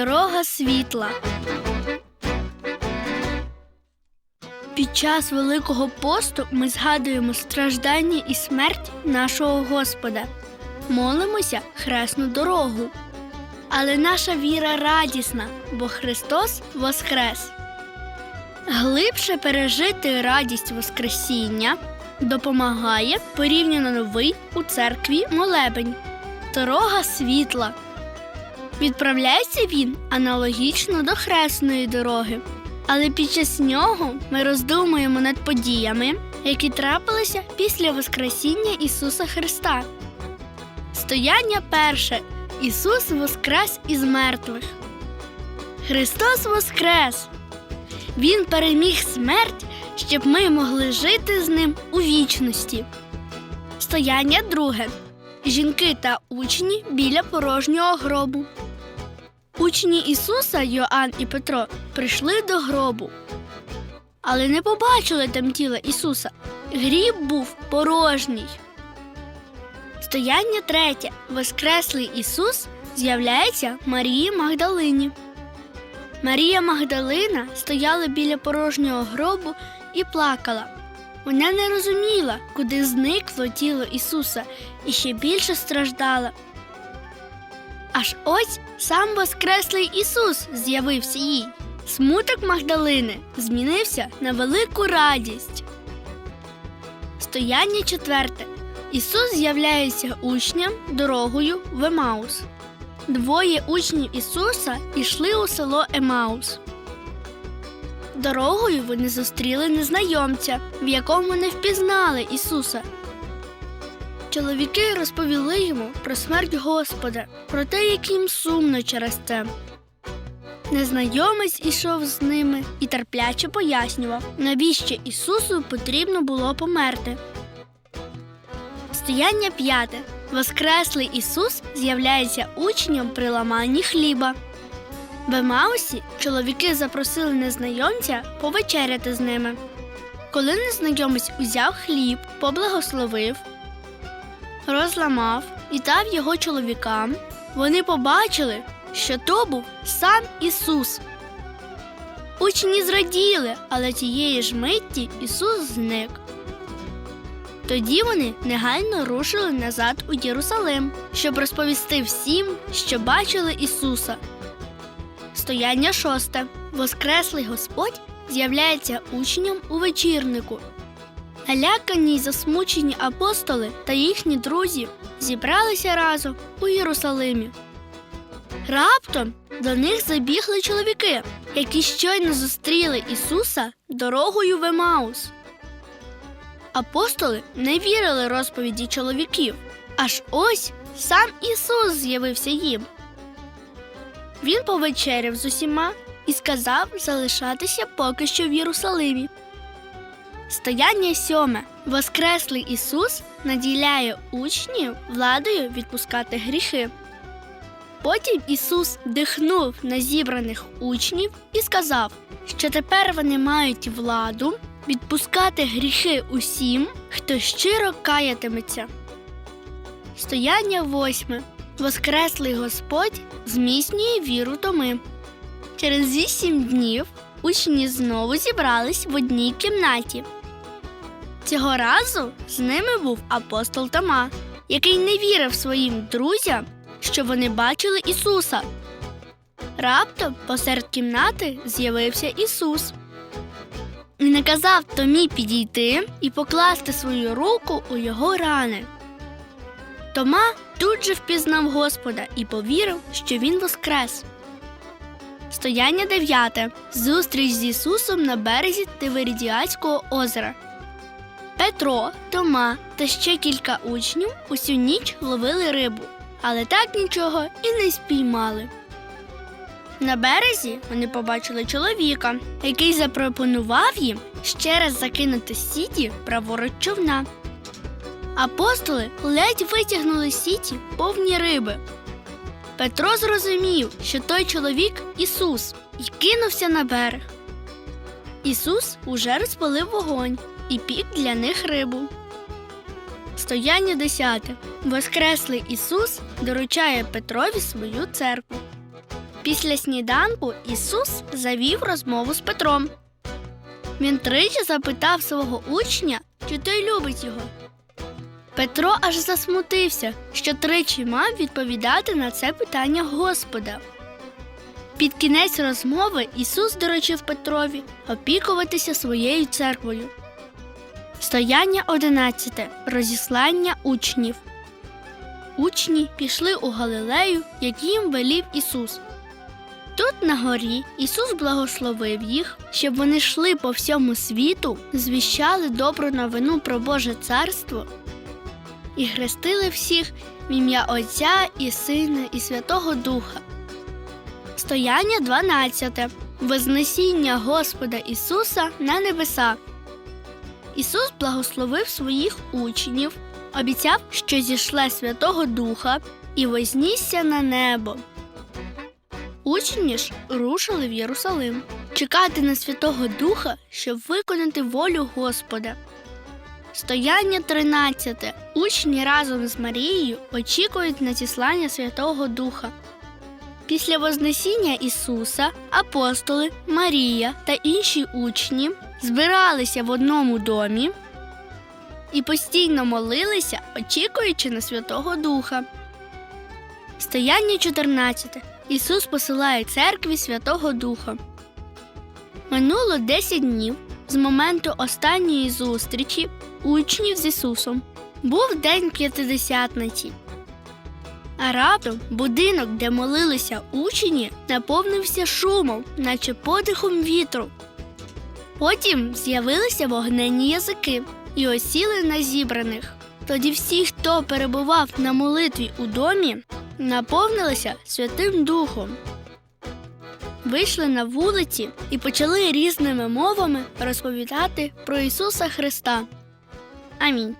Дорога світла. Під час Великого посту ми згадуємо страждання і смерть нашого Господа. Молимося хресну дорогу. Але наша віра радісна, бо Христос воскрес. Глибше пережити радість Воскресіння допомагає порівняно новий у церкві молебень. Дорога світла. Відправляється він аналогічно до хресної дороги. Але під час нього ми роздумуємо над подіями, які трапилися після Воскресіння Ісуса Христа. Стояння перше. Ісус воскрес із мертвих. Христос воскрес! Він переміг смерть, щоб ми могли жити з ним у вічності. Стояння друге. Жінки та учні біля порожнього гробу. Учні Ісуса Йоанн і Петро прийшли до гробу, але не побачили там тіла Ісуса. Гріб був порожній. Стояння третє. Воскреслий Ісус з'являється Марії Магдалині. Марія Магдалина стояла біля порожнього гробу і плакала. Вона не розуміла, куди зникло тіло Ісуса, і ще більше страждала. Аж ось сам Воскреслий Ісус з'явився їй. Смуток Магдалини змінився на велику радість. Стояння четверте. Ісус з'являється учням дорогою в Емаус. Двоє учнів Ісуса йшли у село Емаус. Дорогою вони зустріли незнайомця, в якому не впізнали Ісуса. Чоловіки розповіли йому про смерть Господа, про те, як їм сумно через це. Незнайомець ішов з ними і терпляче пояснював, навіщо Ісусу потрібно було померти. Стояння п'яте. Воскреслий Ісус з'являється учням при ламанні хліба. В Емаусі чоловіки запросили незнайомця повечеряти з ними. Коли незнайомець узяв хліб, поблагословив, розламав і дав його чоловікам, вони побачили, що то був сам Ісус. Учні зраділи, але тієї ж митті Ісус зник. Тоді вони негайно рушили назад у Єрусалим, щоб розповісти всім, що бачили Ісуса. Стояння шосте. Воскреслий Господь з'являється учням у вечірнику. Налякані й засмучені апостоли та їхні друзі зібралися разом у Єрусалимі. Раптом до них забігли чоловіки, які щойно зустріли Ісуса дорогою в Емаус. Апостоли не вірили розповіді чоловіків, аж ось сам Ісус з'явився їм. Він повечеряв з усіма і сказав залишатися поки що в Єрусалимі. Стояння сьоме. Воскреслий Ісус наділяє учнів владою відпускати гріхи. Потім Ісус дихнув на зібраних учнів і сказав, що тепер вони мають владу відпускати гріхи усім, хто щиро каятиметься. Стояння восьме. Воскреслий Господь зміцнює віру Томи. Через вісім днів учні знову зібрались в одній кімнаті. Цього разу з ними був апостол Тома, який не вірив своїм друзям, що вони бачили Ісуса. Раптом посеред кімнати з'явився Ісус. І наказав Томі підійти і покласти свою руку у його рани. Тома тут же впізнав Господа і повірив, що він воскрес. Стояння дев'яте. Зустріч з Ісусом на березі Тиверідіацького озера. Петро, Тома та ще кілька учнів усю ніч ловили рибу, але так нічого і не спіймали. На березі вони побачили чоловіка, який запропонував їм ще раз закинути сіті праворуч човна. Апостоли ледь витягнули сіті повні риби. Петро зрозумів, що той чоловік Ісус, і кинувся на берег. Ісус уже розпалив вогонь і пік для них рибу. Стояння десяте. Воскреслий Ісус доручає Петрові свою церкву. Після сніданку Ісус завів розмову з Петром. Він тричі запитав свого учня, чи той любить його. Петро аж засмутився, що тричі мав відповідати на це питання Господа. Під кінець розмови Ісус доручив Петрові опікуватися своєю церквою. Стояння 11. Розіслання учнів. Учні пішли у Галилею, як їм велів Ісус. Тут на горі Ісус благословив їх, щоб вони йшли по всьому світу, звіщали добру новину про Боже царство і хрестили всіх в ім'я Отця і Сина і Святого Духа. Стояння 12. Вознесіння Господа Ісуса на небеса. Ісус благословив своїх учнів, обіцяв, що зійшле Святого Духа і вознісся на небо. Учні ж рушили в Єрусалим чекати на Святого Духа, щоб виконати волю Господа. Стояння 13. Учні разом з Марією очікують на зіслання Святого Духа. Після Вознесіння Ісуса апостоли, Марія та інші учні збиралися в одному домі і постійно молилися, очікуючи на Святого Духа. Стояння 14. Ісус посилає церкві Святого Духа. Минуло 10 днів з моменту останньої зустрічі учнів з Ісусом. Був день п'ятидесятниці. А раптом будинок, де молилися учні, наповнився шумом, наче подихом вітру. Потім з'явилися вогненні язики і осіли на зібраних. Тоді всі, хто перебував на молитві у домі, наповнилися Святим Духом. Вийшли на вулиці і почали різними мовами розповідати про Ісуса Христа. Амінь.